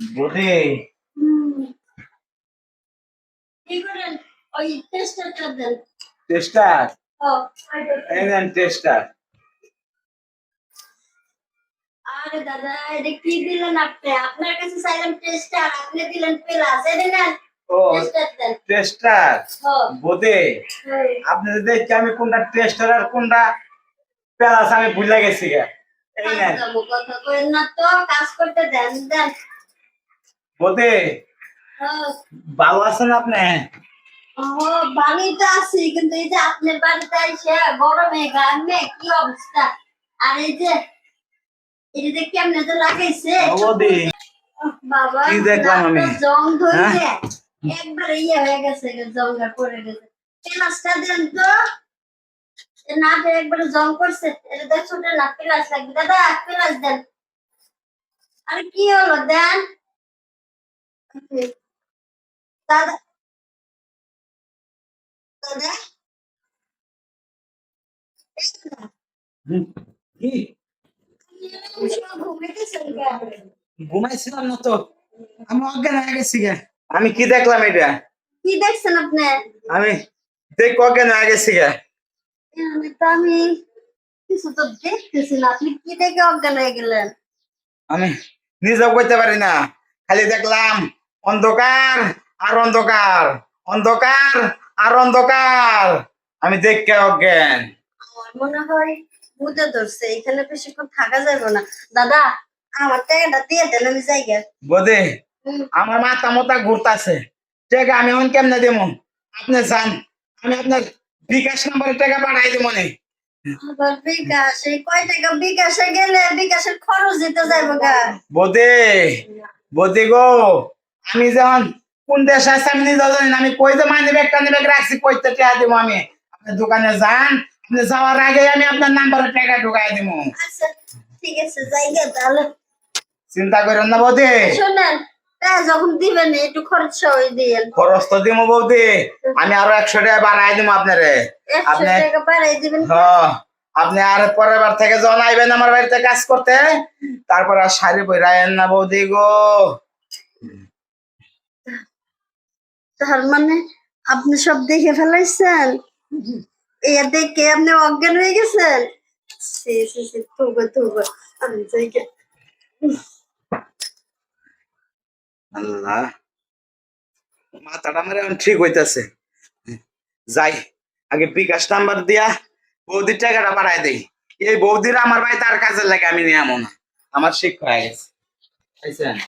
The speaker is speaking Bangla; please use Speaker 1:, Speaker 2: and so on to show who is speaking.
Speaker 1: বৌদি
Speaker 2: কি করেন? ওই টেস্টারটা দেন।
Speaker 1: টেস্টার
Speaker 2: ও
Speaker 1: এই নেন টেস্টার
Speaker 2: আরে দাদা এটা কি দিলেন আপনি? আপনার কাছে চাইলাম টেস্টার আপনি দিলেন প্লাস এটা নেন টেস্টার দেন।
Speaker 1: টেস্টার
Speaker 2: ও।
Speaker 1: বৌদি
Speaker 2: ওই,
Speaker 1: আপনি দেখছি আমি কোনটা টেস্টার আর কোনটা প্যালাস আমি ভুলে গেছি এই
Speaker 2: কথা কইেন না তো কাজ করতে দেন দেন। ও,
Speaker 1: ভালো আছেন আপনি?
Speaker 2: ও আছি কিন্তু এই যে আপনার বাড়িতে এসে গরমে গামে কি অবস্থা? আর এই যে এটা যে কেমনে তো লাগাইছে?
Speaker 1: ও
Speaker 2: বাবা
Speaker 1: কি দেখলাম আমি?
Speaker 2: জং
Speaker 1: হ্যাঁ?
Speaker 2: একবারে ইয়ে হয়ে গেছে জঙ্গা পড়ে গেছে। পেলাসটা দেন তো। এ নাকে একবারে জং করছে। এটা দেখ ছোট না পেলাস লাগবে। দাদা পেলাস দেন। আরে কি হলো দেন? দাদা দাদা এই দাদা,
Speaker 1: হুম, কি
Speaker 2: আপনি এরকম ঘুমিয়ে গেছেন কেন?
Speaker 1: ঘুমাইছিলাম না তো আমি অজ্ঞান হয়ে গেছি গে আমি কি দেখলাম এটা
Speaker 2: কি দেখছেন আপনি
Speaker 1: আমি দেখ অজ্ঞান হয়ে গেছি গে
Speaker 2: আমি তো আমি কিছু তো দেখতেছি না আপনি কি দেখে অজ্ঞান হয়ে গেলেন
Speaker 1: আমি নিজেও কইতে পারি না খালি দেখলাম অন্ধকার আর অন্ধকার অন্ধকার আর অন্ধকার। আমি দেখকে অজ্ঞান।
Speaker 2: আমার মনে হয় বুঝে ধরছে এখানে বেশিক্ষণ থাকা যাবে না। দাদা আমার টাকাটা দিয়ে দেন আমি যাই গে।
Speaker 1: বোধে আমার মাথা মতা ঘুরতাছে। টাকা আমি এখন কেমনে দেবো? আপনি যান আমি আপনার বিকাশ নাম্বারে টাকা পাঠাই দেবো নে।
Speaker 2: আবার বিকাশ এই কয় টাকা বিকাশে গেলে বিকাশের খরচ দিতে যাইব গা।
Speaker 1: বোধে বোধে গো আমি যখন কোন দেশ আছে আমি নিজেও জানি না। আমি কই যে মানি ব্যাগটা নেবে রাখছি কইতে টাকা দেবো আমি? আপনার দোকানে যান আপনি যাওয়ার আগে আমি আপনার নাম্বারে টাকা ঢুকাই দেবো।
Speaker 2: আচ্ছা ঠিক আছে তাহলে।
Speaker 1: চিন্তা করেন না বৌদি।
Speaker 2: শোনেন যখন দিবেন একটু খরচ সবাই দিয়েন।
Speaker 1: খরচ তো দিব বৌদি। আমি আরও একশো টাকা বাড়াই দিব আপনারে। আপনি
Speaker 2: টাকা বাড়াই দিবেন
Speaker 1: হ্যাঁ, আপনি আর পরের বার থেকে যখন আইবেন আমার বাড়িতে কাজ করতে তারপর আর শাড়ি পরায়েন না বৌদি গো।
Speaker 2: তার মানে আপনি সব দেখে ফেলাইছেন? এ দেখে আপনি অজ্ঞান হয়ে গেছেন?
Speaker 1: আল্লাহ। মাথাটা আমার ঠিক হইতাছে। যাই, আগে নাম্বার দিয়া বৌদির টাকাটা দেই। এই বৌদির আমার ভাই তার কাজে লাগে, আমি নিয়ে আমার শিক্ষা হয়ে গেছে?